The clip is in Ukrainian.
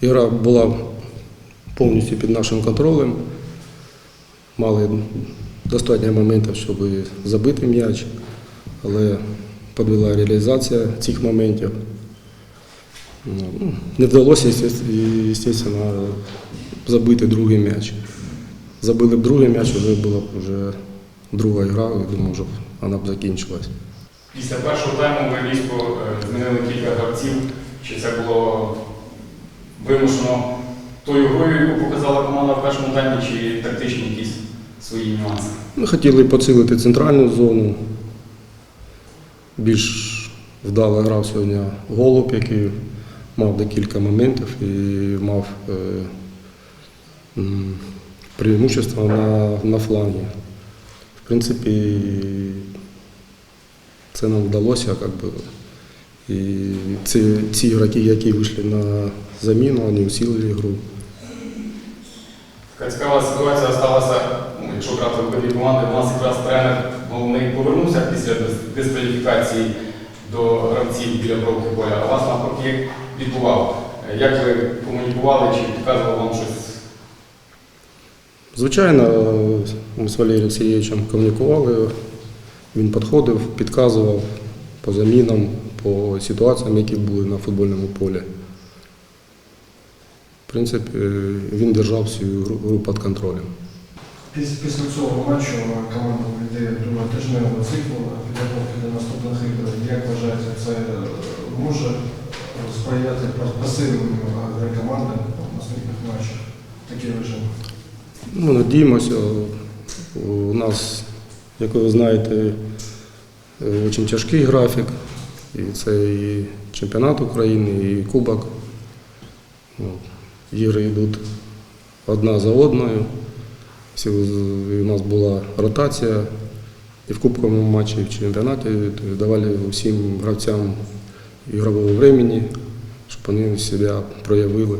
Ігра була повністю під нашим контролем. Мали достатньо моментів, щоб забити м'яч, але підвела реалізація цих моментів. Ну, Не вдалося, звісно, забити другий м'яч. Забили б другий м'яч, вже була б вже друга гра, і думаю, що вона б закінчилась. Після першого тайму ви різко е, змінили кілька гравців. Чи це було вимушено тою грою, яку показала команда в першому таймі, чи тактичні якісь свої нюанси? Ми хотіли поцілити центральну зону. Більш вдало грав сьогодні голуб, який мав декілька моментів і мав е, преимущество на, на флангі. В принципі, це нам вдалося. Как би. І ці, ці ігроки, які вийшли на заміну, вони усилили гру. Така цікава ситуація сталася, якщо брати обидві команди, у нас якраз тренер головний повернувся після дискваліфікації до гравців біля бровки поля, а вас навпаки відбував. Як ви комунікували, чи підказував вам щось? Звичайно, ми з Валерієм Сергійовичем комунікували. Він підходив, підказував по замінам, по ситуаціям, які були на футбольному полі. В принципі, він держав всю гру під контролем. Після, цього матчу команда йде до тижневого циклу підготовки до наступних ігор. Як вважаєте, це е, може сприяти посиленню гри команди в наступних матчах? Такий режим. Ну, надіємося, у нас, як ви знаєте, е, дуже тяжкий графік. І це і чемпіонат України, і Кубок. Ігри йдуть одна за одною. У нас була ротація і в кубковому матчі, і в чемпіонаті. Тобто давали всім гравцям ігрового времени, щоб вони себе проявили.